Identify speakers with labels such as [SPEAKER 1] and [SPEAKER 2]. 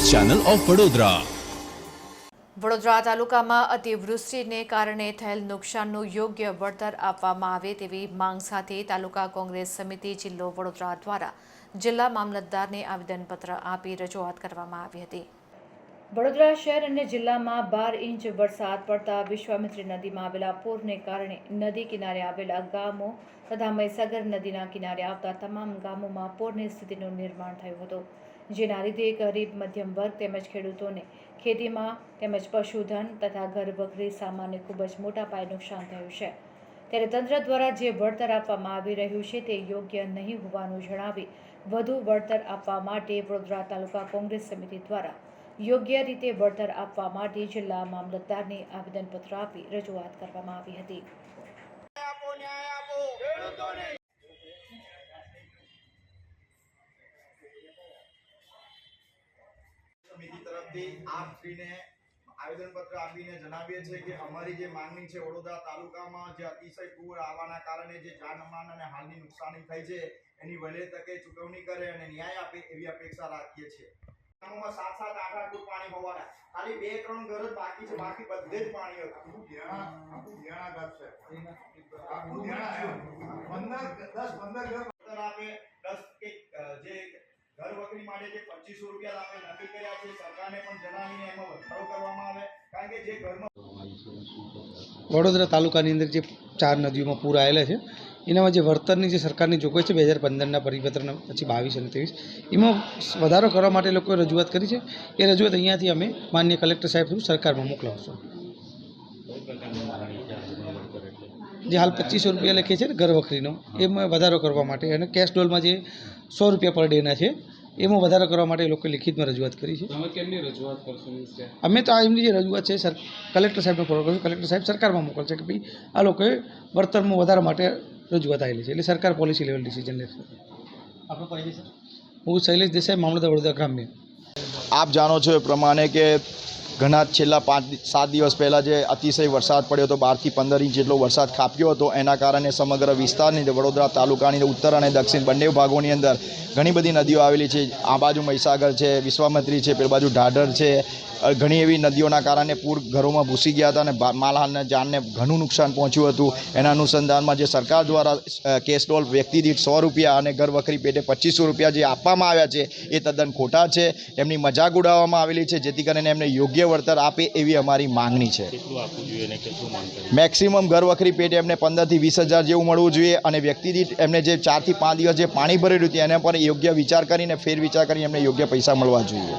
[SPEAKER 1] Channel of Vadodara.
[SPEAKER 2] Vadodara તાલુકામાં અતિવૃષ્ટિને કારણે થયેલ નુકસાનનું યોગ્ય વળતર આપવામાં આવે તેવી માંગ સાથે તાલુકા કોંગ્રેસ સમિતિ જિલ્લો વડોદરા દ્વારા જિલ્લા મામલતદારને આવેદનપત્ર આપી રજૂઆત કરવામાં આવી હતી. વડોદરા શહેર અને જિલ્લામાં બાર ઇંચ વરસાદ પડતા વિશ્વામિત્રી નદીમાં આવેલા પૂરને કારણે નદી કિનારે આવેલા ગામો તથા મહીસાગર નદીના કિનારે આવતા તમામ ગામોમાં પૂરની સ્થિતિનું નિર્માણ થયું હતું. જેના લીધે ગરીબ મધ્યમ વર્ગ તેમજ ખેડૂતોને ખેતીમાં તેમજ પશુધન તથા ઘરવખરી સામાનને ખૂબ જ મોટા પાયે નુકસાન થયું છે. ત્યારે તંત્ર દ્વારા જે વળતર આપવામાં આવી રહ્યું છે તે યોગ્ય નહીં હોવાનું જણાવી વધુ વળતર આપવા માટે વડોદરા તાલુકા કોંગ્રેસ સમિતિ દ્વારા યોગ્ય રીતે વળતર આપવા માટે જિલ્લા મામલતદારને આવેદનપત્ર આપી રજૂઆત કરવામાં આવી હતી.
[SPEAKER 3] આપો આપ તરફથી આપશ્રીને આવેદનપત્ર આપીને જણાવીએ છીએ કે અમારી જે માંગણી છે વડોદરા તાલુકામાં જે અતિશય પૂર આવવાના કારણે જે જાનમાન અને હાલની નુકસાની થઈ છે એની વહેલી તકે ચૂકવણી કરે અને ન્યાય આપે એવી અપેક્ષા રાખીએ છીએ. ગામોમાં સાત સાત આઠ આઠ ફૂટ પાણી હોવાના. ખાલી બે ત્રણ ઘર જ બાકી છે બાકી બધે જ પાણી હતું. વળતર આપે દસ કે અ, જે ઘર વખરી માટે જે પચીસો રૂપિયા આપણે નક્કી કર્યા છે. સરકારને પણ જણાવીને એમાં વધારો કરવામાં આવે. કારણ કે જે ઘરમાં
[SPEAKER 4] વડોદરા તાલુકાની અંદર જે ચાર નદીઓમાં પૂર આવેલા છે, એનામાં જે વળતરની જે સરકારની જોગવાઈ છે, બે હજાર પંદરના પરિપત્રના પછી બાવીસ અને ત્રેવીસ, એમાં વધારો કરવા માટે લોકોએ રજૂઆત કરી છે. એ રજૂઆત અહીંયાથી અમે માન્ય કલેક્ટર સાહેબ થ્રુ સરકારમાં મોકલાવશું. જે હાલ પચીસો રૂપિયા લખે છે ને ઘર વખરીનો, એમાં વધારો કરવા માટે અને કેશ ડોલમાં જે સો રૂપિયા પર ડેના છે એમાં વધારો કરવા માટે એ લોકોએ લિખિતમાં રજૂઆત કરી છે.
[SPEAKER 5] તમે રજૂઆત કરશો
[SPEAKER 4] અમે તો આ એમની જે રજૂઆત છે સર કલેક્ટર સાહેબને ફોલો કરીશું. કલેક્ટર સાહેબ સરકારમાં મોકલશે કે ભાઈ આ લોકોએ વળતરમાં વધારા માટે રજૂઆત આવેલી છે. એટલે સરકાર પોલિસી લેવલ ડિસિઝન લેશે. આપણો પરિચય હું શૈલેષ દેસાઈ મામલતદાર વડોદરા ગ્રામ્ય.
[SPEAKER 3] આપ જાણો છો એ પ્રમાણે કે ઘણા છેલ્લા પાંચ સાત દિવસ પહેલાં જે અતિશય વરસાદ પડ્યો હતો, બારથી પંદર ઇંચ જેટલો વરસાદ ખાપ્યો હતો, એના કારણે સમગ્ર વિસ્તારની વડોદરા તાલુકાની ઉત્તર અને દક્ષિણ બંને ભાગોની અંદર ઘણી બધી નદીઓ આવેલી છે. આ બાજુ મહીસાગર છે, વિશ્વામત્રી છે, પેલી બાજુ ઢાઢર છે. ઘણી એવી નદીઓના કારણે પૂર ઘરોમાં ઘૂસી ગયા હતા અને માલહાલના જાનને ઘણું નુકસાન પહોંચ્યું હતું. એના અનુસંધાનમાં જે સરકાર દ્વારા કેસ ડોલ વ્યક્તિ દીઠ સો રૂપિયા અને ઘર વખરી પેટે પચીસો રૂપિયા જે આપવામાં આવ્યા છે, એ તદ્દન ખોટા છે. એમની મજાક ઉડાવવામાં આવેલી છે, જેથી કરીને એમને યોગ્ય વળતર આપે એવી અમારી માંગણી છે. મેક્સિમમ ઘર વખરી પેટે એમને પંદરથી વીસ હજાર જેવું મળવું જોઈએ અને વ્યક્તિ દીઠ એમને જે ચારથી પાંચ દિવસ જે પાણી ભરેલું હતું એના પર યોગ્ય વિચાર કરીને ફેર વિચાર કરીને એમને યોગ્ય પૈસા મળવા જોઈએ.